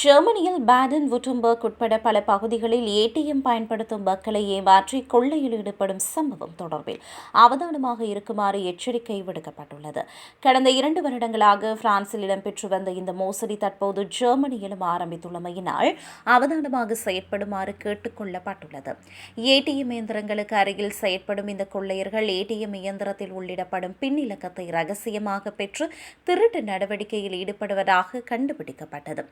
ஜெர்மனியில் பேடன் வுட்டம்பர்க் உட்பட பல பகுதிகளில் ஏடிஎம் பயன்படுத்தும் மக்களை ஏமாற்றி கொள்ளையில் ஈடுபடும் சம்பவம் தொடர்பில் அவதானமாக இருக்குமாறு எச்சரிக்கை விடுக்கப்பட்டுள்ளது. கடந்த இரண்டு வருடங்களாக பிரான்சில் இடம்பெற்று வந்த இந்த மோசடி தற்போது ஜெர்மனியிலும் ஆரம்பித்துள்ளமையினால் அவதானமாக செயற்படுமாறு கேட்டுக் கொள்ளப்பட்டுள்ளது. ஏடிஎம் இயந்திரங்களுக்கு அருகில் செயற்படும் இந்த கொள்ளையர்கள் ஏடிஎம் இயந்திரத்தில் உள்ளிடப்படும் பின் இலக்கத்தை ரகசியமாக பெற்று திருட்டு நடவடிக்கையில் ஈடுபடுவதாக கண்டுபிடிக்கப்பட்டது.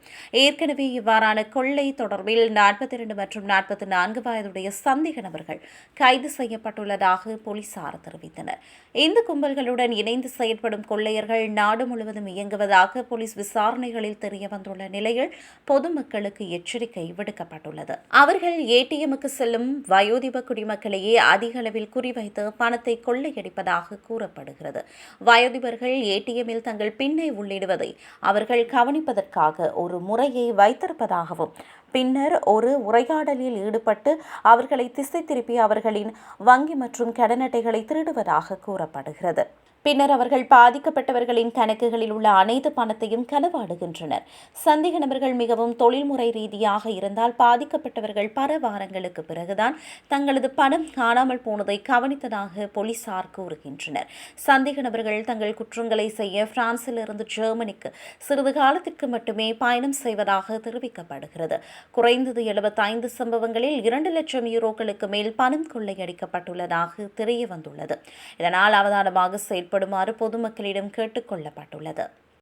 ஏற்கனவே இவ்வாறான கொள்ளை தொடர்பில் நாற்பத்தி இரண்டு மற்றும் நாற்பத்தி நான்கு வயதுடைய சந்தேக நபர்கள் கைது செய்யப்பட்டுள்ளதாக போலீசார் தெரிவித்தனர். இந்த கும்பல்களுடன் இணைந்து செயற்படும் கொள்ளையர்கள் நாடு முழுவதும் இயங்குவதாக போலீஸ் விசாரணைகளில் தெரியவந்துள்ள நிலையில் பொதுமக்களுக்கு எச்சரிக்கை விடுக்கப்பட்டுள்ளது. அவர்கள் ஏடிஎம்முக்கு செல்லும் வயோதிப குடிமக்களையே அதிக அளவில் குறிவைத்து பணத்தை கொள்ளையடிப்பதாக கூறப்படுகிறது. வயோதிபர்கள் ஏடிஎம்மில் தங்கள் பின்னை உள்ளிடுவதை அவர்கள் கவனிப்பதற்காக ஒரு முறையை வைத்திருப்பதாகவும் பின்னர் ஒரு உரையாடலில் ஈடுபட்டு அவர்களை திசை திருப்பி அவர்களின் வங்கி மற்றும் கடன் அட்டைகளை திருடுவதாக கூறப்படுகிறது. பின்னர் அவர்கள் பாதிக்கப்பட்டவர்களின் கணக்குகளில் உள்ள அனைத்து பணத்தையும் களவாடுகின்றனர். சந்தேக நபர்கள் மிகவும் தொழில்முறை ரீதியாக இருந்தால் பாதிக்கப்பட்டவர்கள் பல வாரங்களுக்கு பிறகுதான் தங்களது பணம் காணாமல் போனதை கவனித்ததாக போலீசார் கூறுகின்றனர். சந்தேக நபர்கள் தங்கள் குற்றங்களை செய்ய பிரான்சிலிருந்து ஜெர்மனிக்கு சிறிது காலத்திற்கு மட்டுமே பயணம் செய்வதாக தெரிவிக்கப்படுகிறது. குறைந்தது எழுபத்தைந்து சம்பவங்களில் இரண்டு லட்சம் யூரோக்களுக்கு மேல் பணம் கொள்ளையடிக்கப்பட்டுள்ளதாக தெரிய வந்துள்ளது இதனால் அவதானமாக செயல்படுமாறு பொதுமக்களிடம் கேட்டுக் கொள்ளப்பட்டுள்ளது.